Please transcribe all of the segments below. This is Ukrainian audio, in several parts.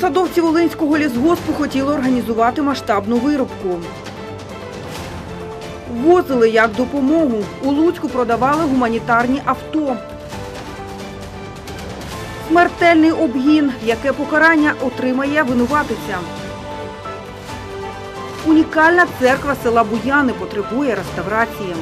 Посадовці Волинського лісгоспу хотіли організувати масштабну вирубку. Возили як допомогу. У Луцьку продавали гуманітарні авто. Смертельний обгін. Яке покарання отримає винуватиця? Унікальна церква села Буяни потребує реставрації.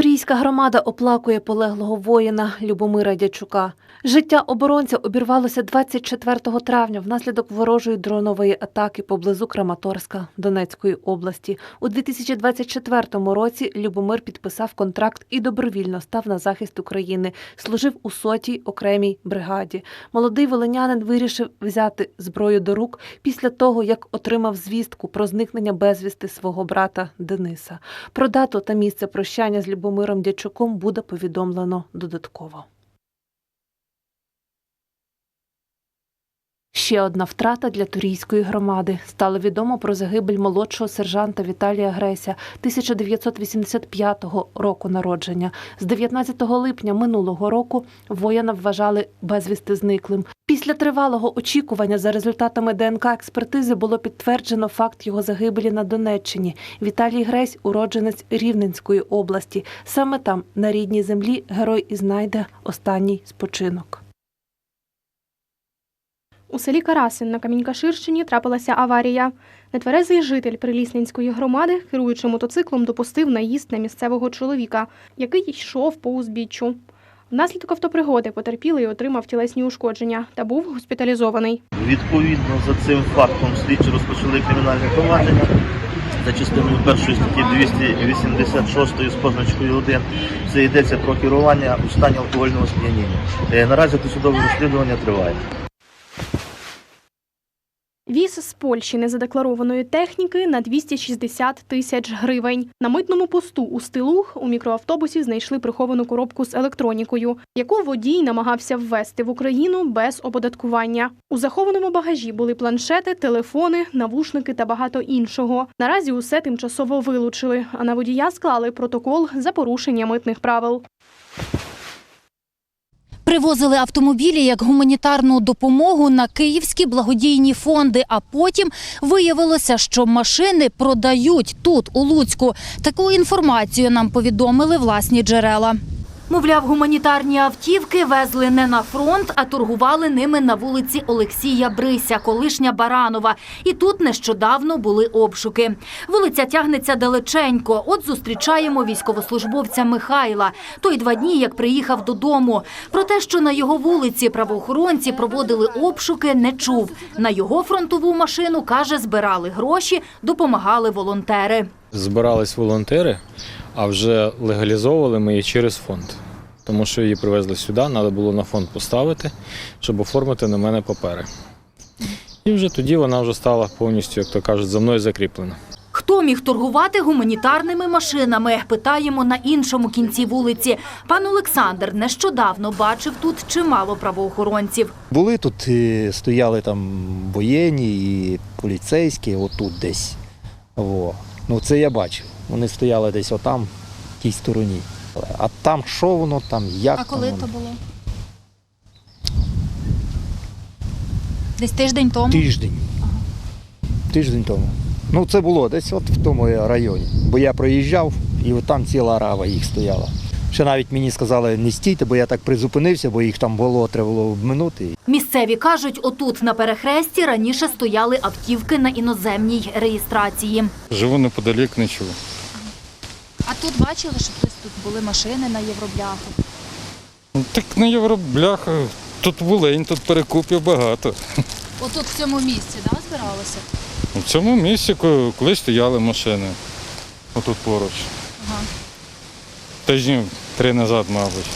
Турійська громада оплакує полеглого воїна Любомира Дячука. Життя оборонця обірвалося 24 травня внаслідок ворожої дронової атаки поблизу Краматорська Донецької області. У 2024 році Любомир підписав контракт і добровільно став на захист України. Служив у сотій окремій бригаді. Молодий волинянин вирішив взяти зброю до рук після того, як отримав звістку про зникнення безвісти свого брата Дениса. Про дату та місце прощання з Любомиром Дячуком буде повідомлено додатково. Ще одна втрата для турійської громади. Стало відомо про загибель молодшого сержанта Віталія Греся 1985 року народження. З 19 липня минулого року воїна вважали безвісти зниклим. Після тривалого очікування за результатами ДНК експертизи було підтверджено факт його загибелі на Донеччині. Віталій Гресь уродженець Рівненської області. Саме там, на рідній землі, герой і знайде останній спочинок. У селі Карасин на Камінькаширщині трапилася аварія. Нетверезий житель Прилісненської громади, керуючи мотоциклом, допустив наїзд на місцевого чоловіка, який йшов по узбіччю. Внаслідок автопригоди потерпілий отримав тілесні ушкодження та був госпіталізований. Відповідно за цим фактом слідчі розпочали кримінальне провадження за частиною першої статті 286 з позначкою 1. Це йдеться про керування у стані алкогольного сп'яніння. Е, Наразі досудове розслідування триває. Віз з Польщі незадекларованої техніки на 260 тисяч гривень. На митному посту у Стилух у мікроавтобусі знайшли приховану коробку з електронікою, яку водій намагався ввести в Україну без оподаткування. У захованому багажі були планшети, телефони, навушники та багато іншого. Наразі усе тимчасово вилучили, а на водія склали протокол за порушення митних правил. Привозили автомобілі як гуманітарну допомогу на київські благодійні фонди. А потім виявилося, що машини продають тут, у Луцьку. Таку інформацію нам повідомили власні джерела. Мовляв, гуманітарні автівки везли не на фронт, а торгували ними на вулиці Олексія Брися, колишня Баранова. І тут нещодавно були обшуки. Вулиця тягнеться далеченько. От зустрічаємо військовослужбовця Михайла. Той два дні, як приїхав додому. Про те, що на його вулиці правоохоронці проводили обшуки, не чув. На його фронтову машину, каже, збирали гроші, допомагали волонтери. Збирались волонтери, а вже легалізовували ми її через фонд. Тому що її привезли сюди, треба було на фонд поставити, щоб оформити на мене папери. І вже тоді вона вже стала повністю, як то кажуть, за мною закріплена. Хто міг торгувати гуманітарними машинами? Питаємо на іншому кінці вулиці. Пан Олександр нещодавно бачив тут чимало правоохоронців. Були тут, і стояли там воєнні і поліцейські, отут десь. Во. Ну це я бачив. Вони стояли десь отам, в тій стороні. А там що воно там, як А там коли воно? то було? Десь тиждень тому. Тиждень. Тиждень тому. Ну це було десь от в тому районі. Бо я проїжджав і там ціла рава їх стояла. Ще навіть мені сказали не стійте, бо я так призупинився, бо їх там було, треба було обминути. Місцеві кажуть, отут на перехресті раніше стояли автівки на іноземній реєстрації. Живу неподалік, не чув. А тут бачили, що хтось тут були машини на євробляху. Ну, Так на євробляха. Тут вулень, тут перекупів багато. Отут в цьому місці, да, збиралося? В цьому місці колись стояли машини. Отут поруч. Ага. Тижнів три назад, мабуть.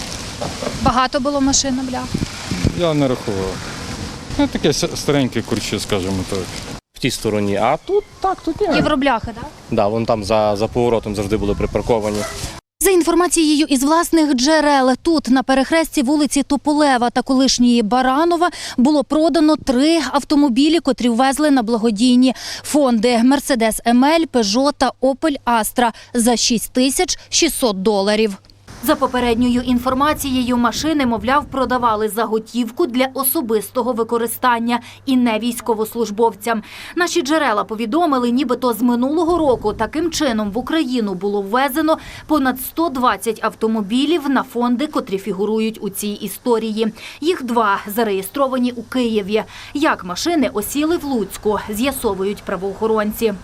Багато було машин на блях. Я не рахував. Ну, таке стареньке курче, скажімо так. в тій стороні. А тут так, тут є. Євробляхи, так? Да, вон там за, за поворотом завжди були припарковані. За інформацією із власних джерел, тут на перехресті вулиці Тополева та колишньої Баранова було продано три автомобілі, котрі ввезли на благодійні фонди: Мерседес МЛ, Пежо та Опель Астра за 6 тисяч 600 доларів. За попередньою інформацією, машини, мовляв, продавали за готівку для особистого використання і не військовослужбовцям. Наші джерела повідомили, нібито з минулого року таким чином в Україну було ввезено понад 120 автомобілів на фонди, котрі фігурують у цій історії. Їх два зареєстровані у Києві. Як машини осіли в Луцьку, з'ясовують правоохоронці.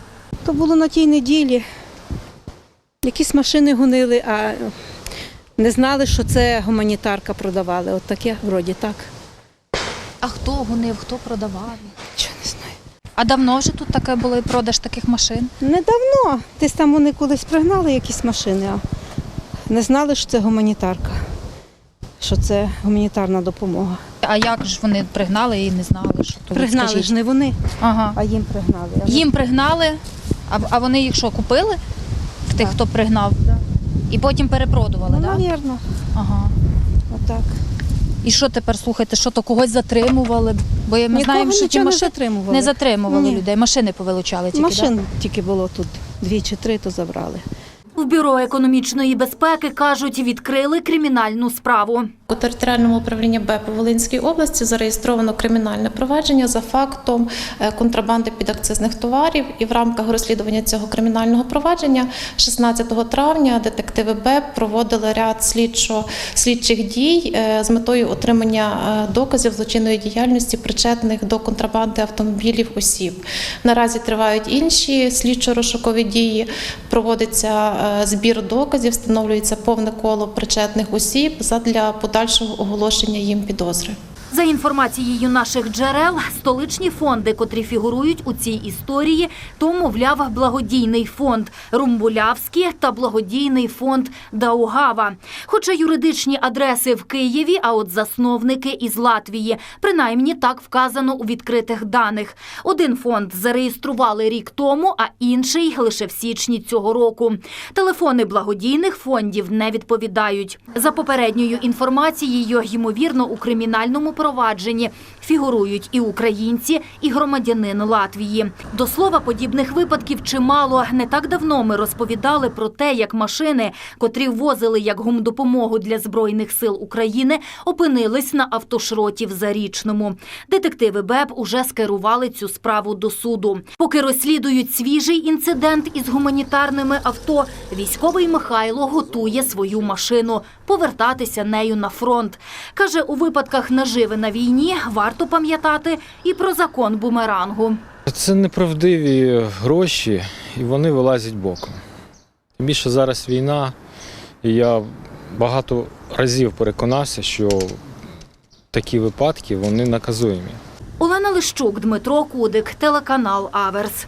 То було на тій неділі. Якісь машини гонили, а не знали, що це гуманітарка продавали. От таке, вроді так. А хто гонив, хто продавав? Чого не знаю. А давно вже тут таке було продаж таких машин? Недавно десь там вони колись пригнали якісь машини, а не знали, що це гуманітарка, що це гуманітарна допомога. А як ж вони пригнали і не знали, що то Пригнали ж не вони, Ага. а їм пригнали. А Їм пригнали, а, а вони їх що, купили? В тих, хто пригнав? І потім перепродували, Ну, так? навірно, Ага. отак. І що тепер слухайте, що то когось затримували? Бо ми Нікого знаємо, що ті нічого не машини затримували. не затримували Ні. людей, машини повилучали тільки. Машин тільки було тут дві чи три, то забрали. В бюро економічної безпеки кажуть, відкрили кримінальну справу. У територіальному управлінні БЕП у області зареєстровано кримінальне провадження за фактом е, контрабанди підакцизних товарів. І в рамках розслідування цього кримінального провадження 16 травня детективи БЕП проводили ряд слідчо, слідчих дій е, з метою отримання е, доказів злочинної діяльності, причетних до контрабанди автомобілів осіб. Наразі тривають інші слідчо-розшукові дії. Проводиться збір доказів, встановлюється повне коло причетних осіб задля подальшого оголошення їм підозри. За інформацією наших джерел, столичні фонди, котрі фігурують у цій історії, то, мовляв, благодійний фонд Румбулявський та благодійний фонд Даугава. Хоча юридичні адреси в Києві, а от засновники із Латвії, принаймні так вказано у відкритих даних. Один фонд зареєстрували рік тому, а інший лише в січні цього року. Телефони благодійних фондів не відповідають. За попередньою інформацією, ймовірно, у кримінальному провадженні фігурують і українці, і громадянин Латвії. До слова, подібних випадків чимало. Не так давно ми розповідали про те, як машини, котрі ввозили як гумдопомогу для збройних сил України, опинились на автошроті в Зарічному. Детективи БЕП уже скерували цю справу до суду. Поки розслідують свіжий інцидент із гуманітарними авто, військовий Михайло готує свою машину повертатися нею на фронт. Каже, у випадках наживи на війні варто пам'ятати і про закон бумерангу. Це неправдиві гроші, і вони вилазять боком. Тим більше зараз війна, і я багато разів переконався, що такі випадки вони наказуємі. Олена Лищук, Дмитро Кудик, телеканал Аверс.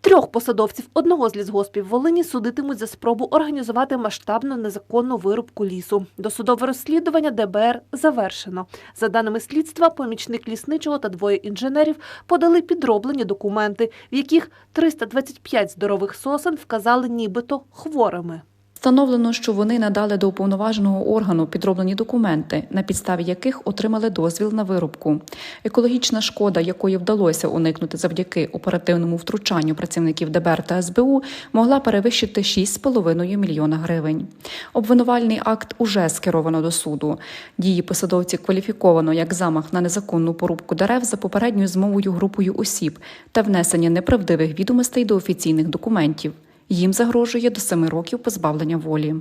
Трьох посадовців одного з лісгоспів Волині судитимуть за спробу організувати масштабну незаконну вирубку лісу. Досудове розслідування ДБР завершено. За даними слідства, помічник лісничого та двоє інженерів подали підроблені документи, в яких 325 здорових сосен вказали нібито хворими. Встановлено, що вони надали до уповноваженого органу підроблені документи, на підставі яких отримали дозвіл на вирубку. Екологічна шкода, якої вдалося уникнути завдяки оперативному втручанню працівників ДБР та СБУ, могла перевищити 6,5 мільйона гривень. Обвинувальний акт уже скеровано до суду. Дії посадовців кваліфіковано як замах на незаконну порубку дерев за попередньою змовою групою осіб та внесення неправдивих відомостей до офіційних документів. Їм загрожує до семи років позбавлення волі.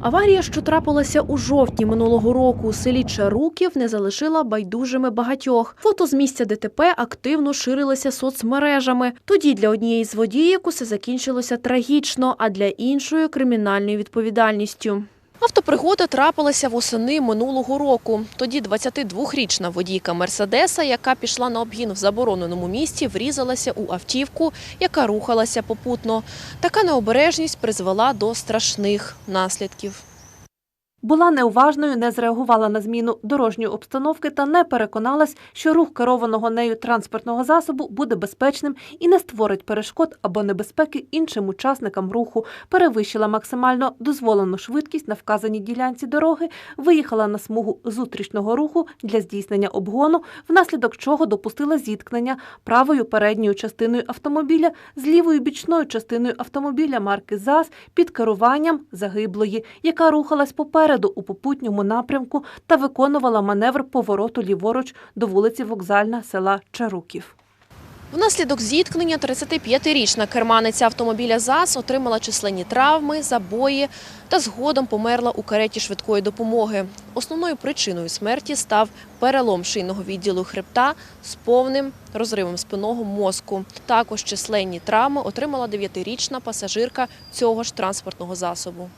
Аварія, що трапилася у жовтні минулого року у селі Чаруків, не залишила байдужими багатьох. Фото з місця ДТП активно ширилися соцмережами. Тоді для однієї з водіїв усе закінчилося трагічно, а для іншої кримінальною відповідальністю. Автопригода трапилася восени минулого року. Тоді 22-річна водійка Мерседеса, яка пішла на обгін в забороненому місті, врізалася у автівку, яка рухалася попутно. Така необережність призвела до страшних наслідків. Була неуважною, не зреагувала на зміну дорожньої обстановки та не переконалась, що рух керованого нею транспортного засобу буде безпечним і не створить перешкод або небезпеки іншим учасникам руху, перевищила максимально дозволену швидкість на вказаній ділянці дороги, виїхала на смугу зустрічного руху для здійснення обгону, внаслідок чого допустила зіткнення правою передньою частиною автомобіля з лівою бічною частиною автомобіля марки ЗАЗ під керуванням загиблої, яка рухалась попереду у попутньому напрямку та виконувала маневр повороту ліворуч до вулиці Вокзальна села Чаруків. Внаслідок зіткнення 35-річна керманиця автомобіля ЗАЗ отримала численні травми, забої та згодом померла у кареті швидкої допомоги. Основною причиною смерті став перелом шийного відділу хребта з повним розривом спинного мозку. Також численні травми отримала 9-річна пасажирка цього ж транспортного засобу.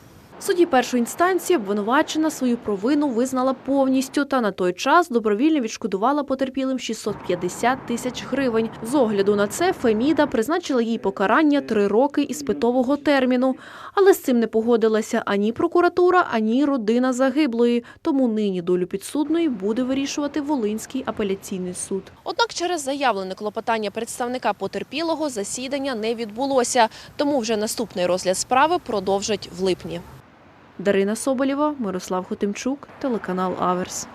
В суді першої інстанції обвинувачена свою провину визнала повністю та на той час добровільно відшкодувала потерпілим 650 тисяч гривень. З огляду на це Феміда призначила їй покарання три роки іспитового терміну. Але з цим не погодилася ані прокуратура, ані родина загиблої. Тому нині долю підсудної буде вирішувати Волинський апеляційний суд. Однак через заявлене клопотання представника потерпілого засідання не відбулося, тому вже наступний розгляд справи продовжать в липні. Дарина Соболєва, Мирослав Хотимчук, телеканал Аверс.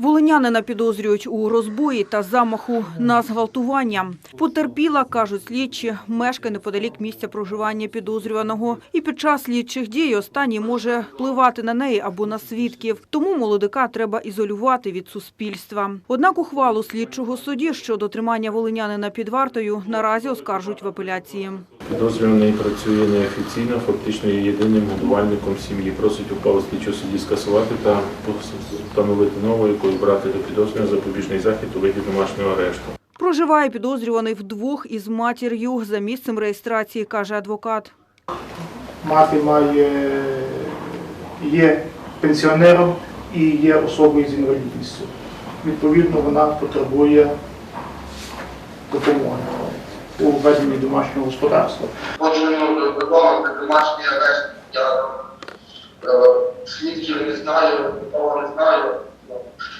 Волинянина підозрюють у розбої та замаху на зґвалтування. Потерпіла, кажуть слідчі, мешкає неподалік місця проживання підозрюваного. І під час слідчих дій останній може впливати на неї або на свідків. Тому молодика треба ізолювати від суспільства. Однак ухвалу слідчого судді щодо тримання волинянина під вартою наразі оскаржують в апеляції. Підозрюваний працює неофіційно, фактично є єдиним годувальником сім'ї. Просить ухвалу слідчого судді скасувати та встановити нову, якою брати до підозрюваного запобіжний захід у виді домашнього арешту. Проживає підозрюваний вдвох із матір'ю за місцем реєстрації, каже адвокат. Мати має є пенсіонером і є особою з інвалідністю. Відповідно, вона потребує допомоги у веденні домашнього господарства. Ходжу додому, домашній арешт. Я е, свідків не знаю, нікого не знаю.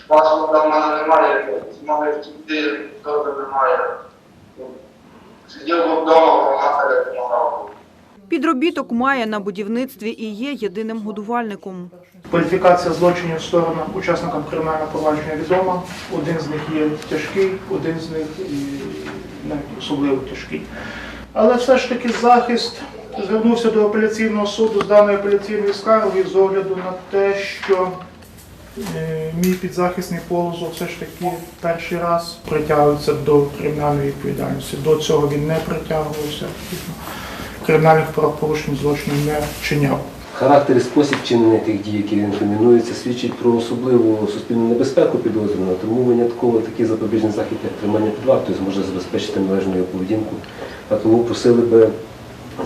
Паспорта в мене немає, змоги втікти теж немає. Сидів вдома, матері допомагав. Підробіток має на будівництві і є єдиним годувальником. Кваліфікація злочинів в сторону учасникам кримінального провадження відома. Один з них є тяжкий, один з них і навіть особливо тяжкий. Але все ж таки захист звернувся до апеляційного суду з даної апеляційної скарги з огляду на те, що мій підзахисний позов все ж таки перший раз притягується до кримінальної відповідальності. До цього він не притягувався. Кримінальних правопорушень злочинів не вчиняв. Характер і спосіб вчинення тих дій, які він інкримінуються, свідчить про особливу суспільну небезпеку підозрюваного, тому винятково такий запобіжний захід, як тримання під вартою, зможе забезпечити належну його поведінку, а тому просили би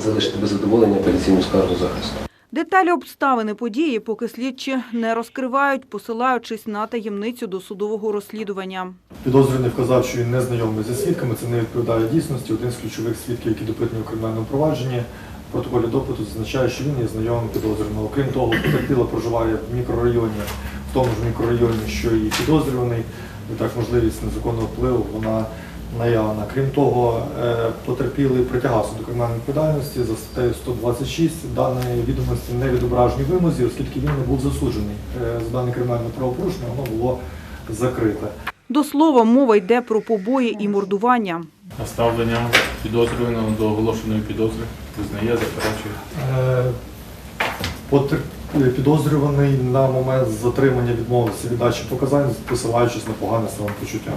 залишити без задоволення апеляційну скаргу захисту. Деталі обставини події поки слідчі не розкривають, посилаючись на таємницю досудового розслідування. Підозрюваний вказав, що він не знайомий зі свідками, це не відповідає дійсності. Один з ключових свідків, які допитані у кримінальному провадженні, в протоколі допиту зазначає, що він є знайомим підозрюваного. Крім того, потерпіла проживає в мікрорайоні, в тому ж мікрорайоні, що і підозрюваний, і так можливість незаконного впливу вона наявна. Крім того, е, потерпілий притягався до кримінальної відповідальності за статтею 126. Даної відомості не відображені вимозі, оскільки він не був засуджений. Е, За дане кримінальне правопорушення воно було закрите. До слова, мова йде про побої і мордування. Ставлення підозрюваного до оголошеної підозри визнає, заперечує. Е, Підозрюваний на момент затримання відмовився від дачі показань, посилаючись на погане самопочуття.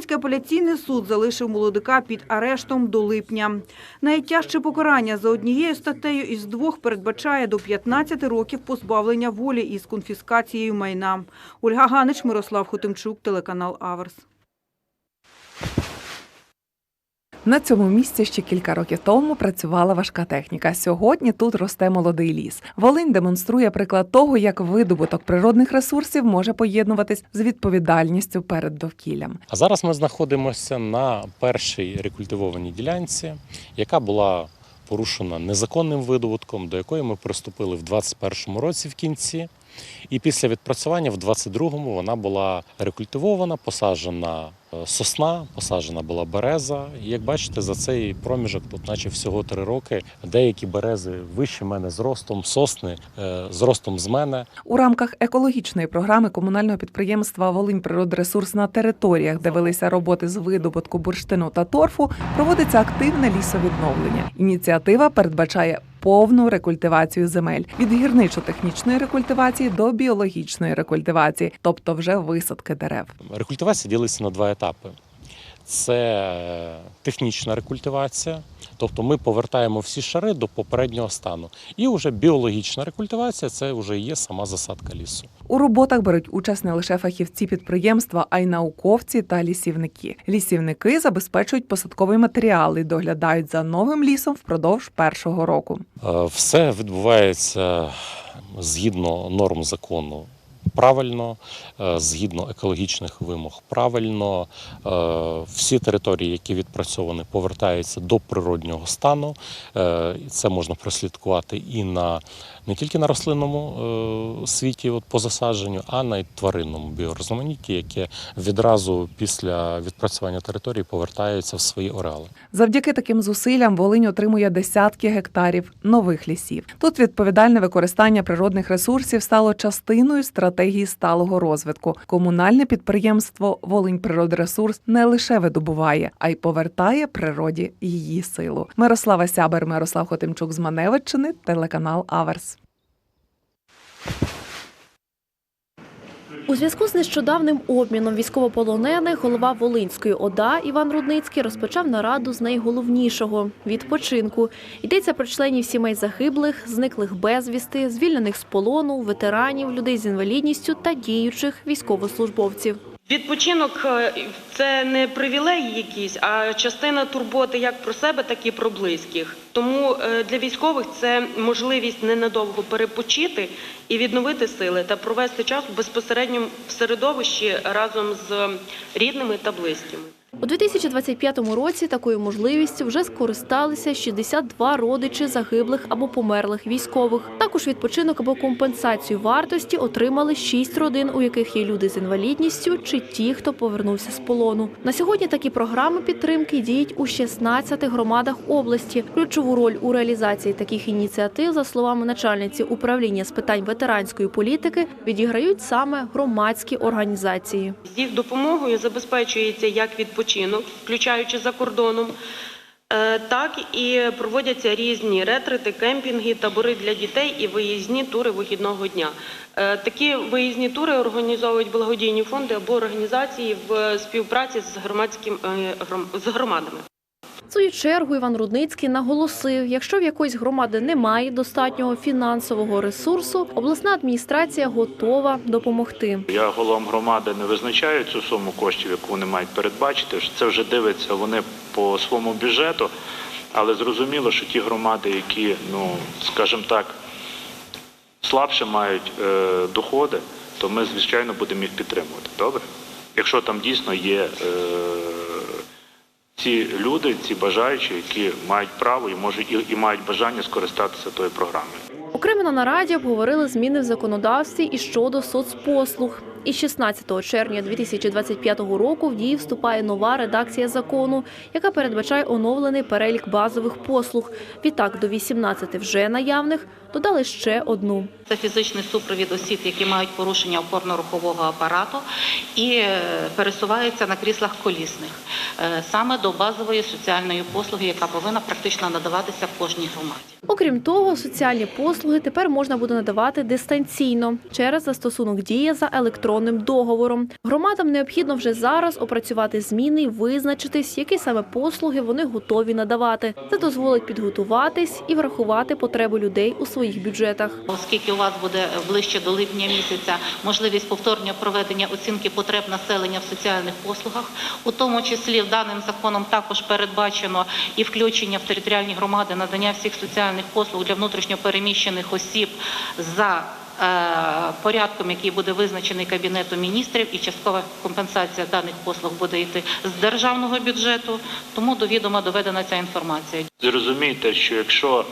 Волинський апеляційний суд залишив молодика під арештом до липня. Найтяжче покарання за однією статтею із двох передбачає до 15 років позбавлення волі із конфіскацією майна. Ольга Ганич, Мирослав Хотимчук, телеканал Аверс. На цьому місці ще кілька років тому працювала важка техніка. Сьогодні тут росте молодий ліс. Волинь демонструє приклад того, як видобуток природних ресурсів може поєднуватись з відповідальністю перед довкіллям. А зараз ми знаходимося на першій рекультивованій ділянці, яка була порушена незаконним видобутком, до якої ми приступили в 2021 році в кінці. І після відпрацювання в 22-му вона була рекультивована, посаджена сосна, посаджена була береза. І як бачите, за цей проміжок тут, наче всього три роки, деякі берези вище мене зростом, сосни е, зростом з мене. У рамках екологічної програми комунального підприємства Волинь Природресурс на територіях, де велися роботи з видобутку бурштину та торфу, проводиться активне лісовідновлення. Ініціатива передбачає повну рекультивацію земель від гірничо-технічної рекультивації до біологічної рекультивації, тобто вже висадки дерев. Рекультивація ділиться на два етапи. Це технічна рекультивація, тобто ми повертаємо всі шари до попереднього стану. І вже біологічна рекультивація це вже є сама засадка лісу. У роботах беруть участь не лише фахівці підприємства, а й науковці та лісівники. Лісівники забезпечують посадковий матеріал і доглядають за новим лісом впродовж першого року. Е, Все відбувається згідно норм закону. Правильно, е, згідно екологічних вимог, правильно Е, всі території, які відпрацьовані, повертаються до природнього стану. Е, Це можна прослідкувати і на не тільки на рослинному е, світі, от по засадженню, а на й тваринному біорізноманітті, яке відразу після відпрацювання території повертається в свої ареали. Завдяки таким зусиллям Волинь отримує десятки гектарів нових лісів. Тут відповідальне використання природних ресурсів стало частиною стратегії сталого розвитку. Комунальне підприємство Волинь Природресурс не лише видобуває, а й повертає природі її силу. Мирослава Сябер, Мирослав Хотимчук з Маневиччини, телеканал Аверс. У зв'язку з нещодавним обміном військовополонених голова Волинської ОДА Іван Рудницький розпочав нараду з найголовнішого відпочинку. Йдеться про членів сімей загиблих, зниклих безвісти, звільнених з полону, ветеранів, людей з інвалідністю та діючих військовослужбовців. Відпочинок е, це не привілей якийсь, а частина турботи як про себе, так і про близьких. Тому е, для військових це можливість ненадовго перепочити і відновити сили та провести час безпосередньо в середовищі разом з рідними та близькими. У 2025 році такою можливістю вже скористалися 62 родичі загиблих або померлих військових. Також відпочинок або компенсацію вартості отримали 6 родин, у яких є люди з інвалідністю чи ті, хто повернувся з полону. На сьогодні такі програми підтримки діють у 16 громадах області. Ключову роль у реалізації таких ініціатив, за словами начальниці управління з питань ветеранської політики, відіграють саме громадські організації. З їх допомогою забезпечується як відпочинок, включаючи за кордоном, е, так і проводяться різні ретрити, кемпінги, табори для дітей і виїзні тури вихідного дня. Е, Такі виїзні тури організовують благодійні фонди або організації в співпраці з громадським е, з громадами. В свою чергу Іван Рудницький наголосив, якщо в якоїсь громади немає достатнього фінансового ресурсу, обласна адміністрація готова допомогти. Я головам громади не визначаю цю суму коштів, яку вони мають передбачити. Це вже дивиться вони по своєму бюджету, але зрозуміло, що ті громади, які, ну скажімо так, слабше мають е, доходи, то ми звичайно будемо їх підтримувати. Добре? Якщо там дійсно є. Е, ці люди, ці бажаючі, які мають право і можуть і, і мають бажання скористатися тою програмою. Окремо на нараді обговорили зміни в законодавстві і щодо соцпослуг. І 16 червня 2025 року в дії вступає нова редакція закону, яка передбачає оновлений перелік базових послуг. Відтак до 18 вже наявних додали ще одну. Це фізичний супровід осіб, які мають порушення опорно-рухового апарату і е, пересуваються на кріслах колісних, е, саме до базової соціальної послуги, яка повинна практично надаватися в кожній громаді. Окрім того, соціальні послуги тепер можна буде надавати дистанційно через застосунок дія за електронним договором. Громадам необхідно вже зараз опрацювати зміни і визначитись, які саме послуги вони готові надавати. Це дозволить підготуватись і врахувати потреби людей у своїх бюджетах. Оскільки у вас буде ближче до липня місяця можливість повторного проведення оцінки потреб населення в соціальних послугах, у тому числі даним законом також передбачено і включення в територіальні громади надання всіх соціальних послуг для внутрішньо переміщених осіб за порядком, який буде визначений Кабінетом міністрів, і часткова компенсація даних послуг буде йти з державного бюджету. Тому до відома доведена ця інформація. Зрозумійте, що якщо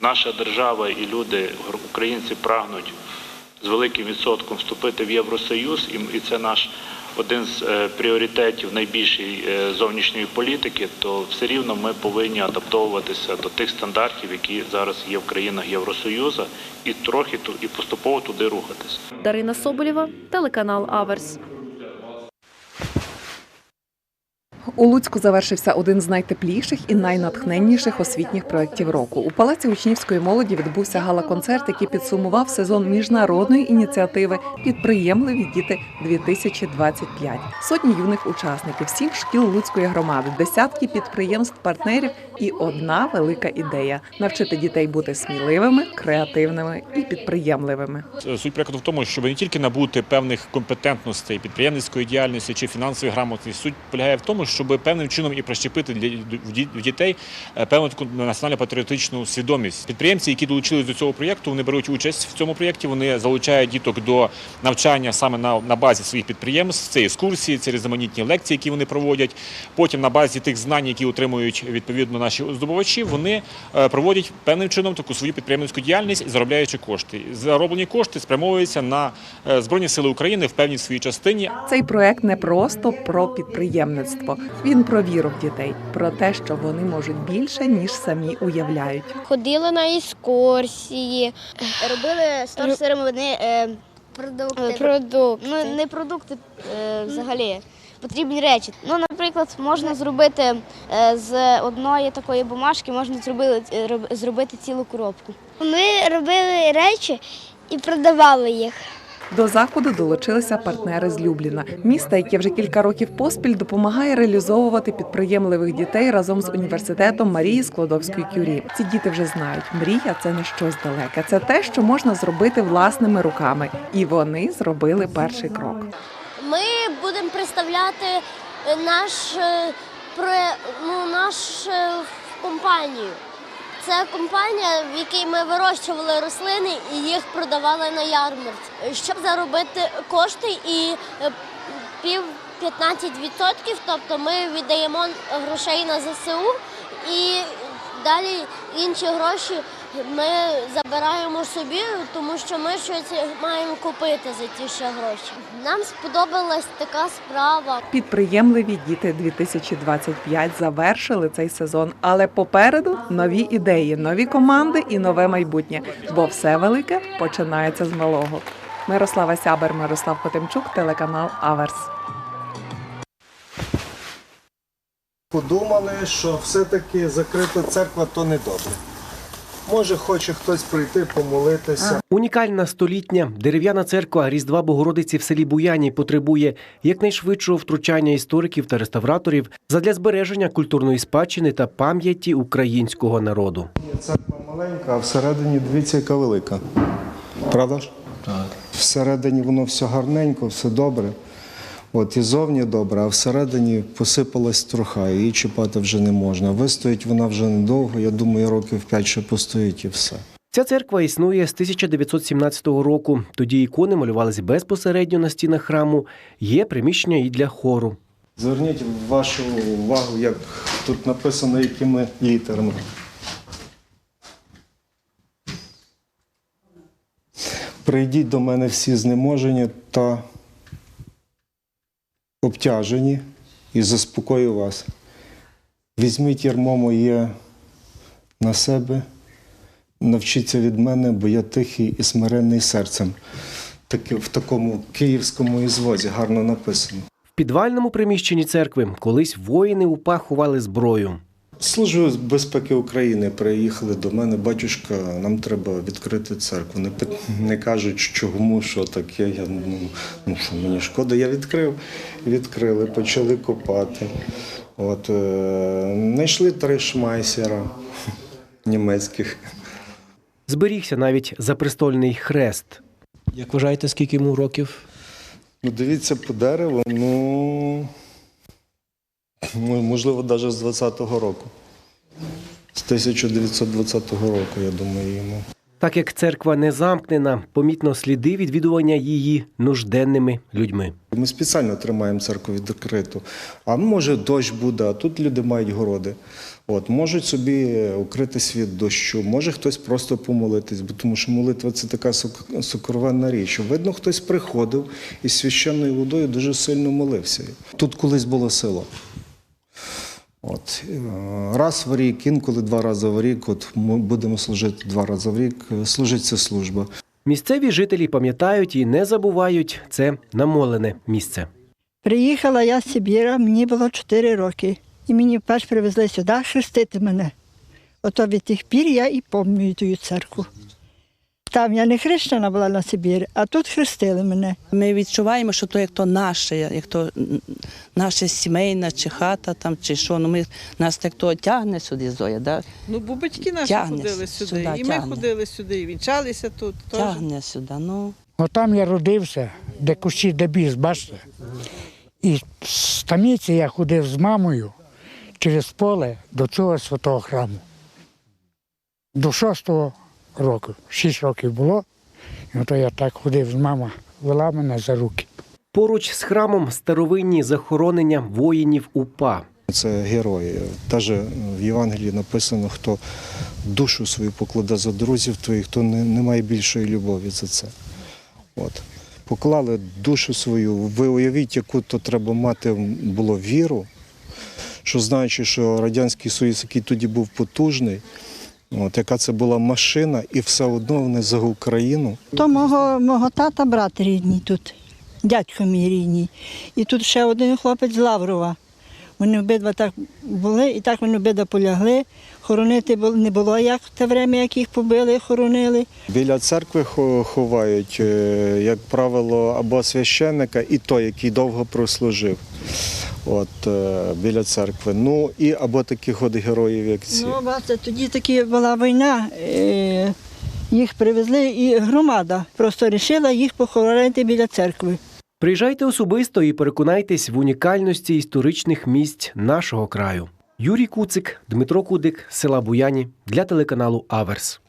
наша держава і люди, українці, прагнуть з великим відсотком вступити в Євросоюз, і це наш один з е, пріоритетів найбільшої е, зовнішньої політики, то все рівно ми повинні адаптовуватися до тих стандартів, які зараз є в країнах Євросоюзу, і трохи ту- і поступово туди рухатися. Дарина Соболєва, телеканал Аверс. У Луцьку завершився один з найтепліших і найнатхненніших освітніх проєктів року. У палаці учнівської молоді відбувся гала-концерт, який підсумував сезон міжнародної ініціативи Підприємливі діти 2025 Сотні юних учасників, сім шкіл Луцької громади, десятки підприємств, партнерів і одна велика ідея навчити дітей бути сміливими, креативними і підприємливими. Суть проекту в тому, щоб не тільки набути певних компетентностей підприємницької діяльності чи фінансової грамотності. Суть полягає в тому, щоб певним чином і прищепити для дітей е, певну таку національно-патріотичну свідомість. Підприємці, які долучились до цього проєкту, вони беруть участь в цьому проєкті. Вони залучають діток до навчання саме на, на базі своїх підприємств. Це екскурсії, це різноманітні лекції, які вони проводять. Потім на базі тих знань, які отримують відповідно наші здобувачі, вони е, проводять певним чином таку свою підприємницьку діяльність, заробляючи кошти. Зароблені кошти спрямовуються на е, Збройні Сили України в певній своїй частині. Цей проект не просто про підприємництво. Він про віру в дітей, про те, що вони можуть більше ніж самі уявляють. Ходили на екскурсії, робили з торсерами вони е, продукти. продукти. Ну, не продукти е, взагалі. Потрібні речі. Ну, наприклад, можна зробити е, з одної такої бумажки, можна зробити, е, зробити цілу коробку. Ми робили речі і продавали їх. До заходу долучилися партнери з Любліна, міста, яке вже кілька років поспіль допомагає реалізовувати підприємливих дітей разом з університетом Марії Складовської кюрі. Ці діти вже знають, мрія це не щось далеке. Це те, що можна зробити власними руками, і вони зробили перший крок. Ми будемо представляти е, наш, е, про- ну, наш е, компанію. Це компанія, в якій ми вирощували рослини і їх продавали на ярмарці, щоб заробити кошти і е, пів 15%, тобто ми віддаємо грошей на ЗСУ і далі інші гроші ми забираємо собі, тому що ми щось маємо купити за ті ще гроші. Нам сподобалась така справа. Підприємливі діти 2025 завершили цей сезон, але попереду нові ідеї, нові команди і нове майбутнє. Бо все велике починається з малого. Мирослава Сябер, Мирослав Хотимчук, телеканал Аверс. Подумали, що все-таки закрита церква то не добре. Може, хоче хтось прийти помолитися. Унікальна столітня дерев'яна церква Різдва Богородиці в селі Буяні потребує якнайшвидшого втручання істориків та реставраторів задля збереження культурної спадщини та пам'яті українського народу. Церква маленька, а всередині дивіться, яка велика. Правда ж? Так. Всередині воно все гарненько, все добре. От і зовні добре, а всередині посипалась труха, її чіпати вже не можна. Вистоїть вона вже недовго, я думаю, років 5 ще постоїть і все. Ця церква існує з 1917 року. Тоді ікони малювалися безпосередньо на стінах храму. Є приміщення і для хору. Зверніть вашу увагу, як тут написано, якими літерами. Прийдіть до мене всі знеможені та обтяжені і заспокою вас. Візьміть ярмо моє на себе, навчіться від мене, бо я тихий і смиренний серцем. Таки, в такому київському ізвозі гарно написано. В підвальному приміщенні церкви колись воїни УПА ховали зброю. Служу з безпеки України приїхали до мене, батюшка, нам треба відкрити церкву. Не, не кажуть, чому, що таке. Я ну, ну що мені шкода, я відкрив. Відкрили, почали копати. От, е, знайшли три шмайсера німецьких. Зберігся навіть запрестольний хрест. Як вважаєте, скільки йому років? Ну, дивіться по дереву, ну можливо, навіть з 20-го року. З 1920 року, я думаю, йому. Так як церква не замкнена, помітно сліди відвідування її нужденними людьми. Ми спеціально тримаємо церкву відкриту. А може дощ буде, а тут люди мають городи. От, можуть собі укритись від дощу, може хтось просто помолитись, бо тому що молитва це така сок- сокровенна річ. Видно, хтось приходив і священною водою дуже сильно молився. Тут колись було село. От, е, раз в рік, інколи два рази в рік, от ми будемо служити два рази в рік, е, служить ця служба. Місцеві жителі пам'ятають і не забувають це намолене місце. Приїхала я з Сибіра, мені було 4 роки. І мені вперше привезли сюди хрестити мене. Ото від тих пір я і пам'ятаю ту церкву. Там я не хрещена була на Сибірі, а тут хрестили мене. Ми відчуваємо, що то як то наше, як то наша сімейна чи хата там, чи що. Ну ми нас так то тягне сюди Зоя, да? Ну, бо батьки наші Тягне ходили сюди, сюди, і ми тягне. ходили сюди, і вінчалися тут. теж. тягне сюди. Ну. Отам я родився, де кущі, де біс, бачите? І з таміці я ходив з мамою через поле до цього святого храму. До шостого року, шість років було, і ото я так ходив з мама, вела мене за руки. Поруч з храмом старовинні захоронення воїнів УПА. Це герої. Теж в Євангелії написано, хто душу свою покладе за друзів твоїх, хто не, не має більшої любові за це. От. Поклали душу свою. Ви уявіть, яку то треба мати було віру, що знаючи, що Радянський Союз, який тоді був потужний, от, яка це була машина, і все одно вони за Україну. То мого, мого тата брат рідний тут, дядько мій рідний. І тут ще один хлопець з Лаврова. Вони обидва так були, і так вони обидва полягли. Хоронити не було як в те время, як їх побили, хоронили. Біля церкви ховають, е, як правило, або священника, і той, який довго прослужив. От е, біля церкви. Ну і або таких от героїв, як ці. Ну, бачите, тоді таки була війна, е, їх привезли, і громада просто вирішила їх похоронити біля церкви. Приїжджайте особисто і переконайтесь в унікальності історичних місць нашого краю. Юрій Куцик, Дмитро Кудик, села Буяні для телеканалу Аверс.